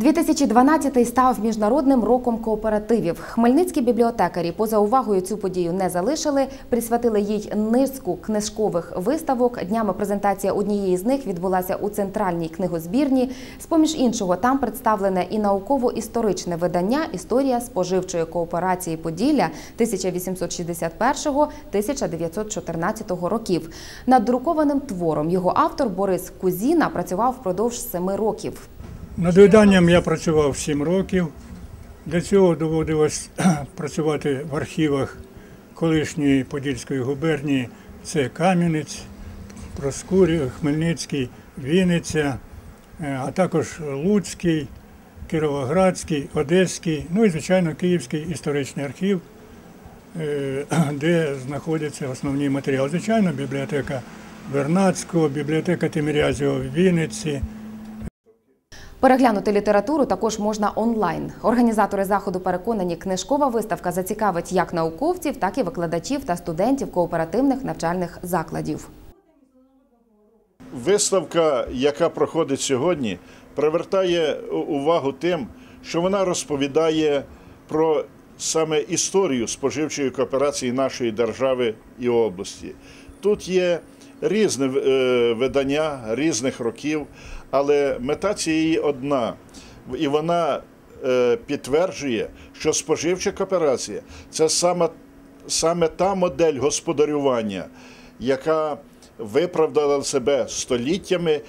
2012 став міжнародним роком кооперативів. Хмельницькі бібліотекарі поза увагою цю подію не залишили, присвятили їй низку книжкових виставок. Днями презентація однієї з них відбулася у центральній книгозбірні. З поміж іншого, там представлене і науково-історичне видання Історія споживчої кооперації Поділля 1861-1914 років. Над друкованим твором його автор Борис Кузіна працював впродовж семи років. Над виданням я працював 7 років. Для цього доводилось працювати в архівах колишньої Подільської губернії. Це Кам'янець, Проскурів, Хмельницький, Вінниця, е, а також Луцький, Кіровоградський, Одеський, ну і, звичайно, Київський історичний архів, е, де знаходяться основні матеріали. Звичайно, бібліотека Вернадського, бібліотека Тимирязєва в Вінниці. Переглянути літературу також можна онлайн. Організатори заходу переконані, книжкова виставка зацікавить як науковців, так і викладачів та студентів кооперативних навчальних закладів. Виставка, яка проходить сьогодні, привертає увагу тим, що вона розповідає про саме історію споживчої кооперації нашої держави і області. Тут є різне е, видання різних років, але мета цієї одна, і вона е, підтверджує, що споживча кооперація це саме, саме та модель господарювання, яка виправдала себе століттями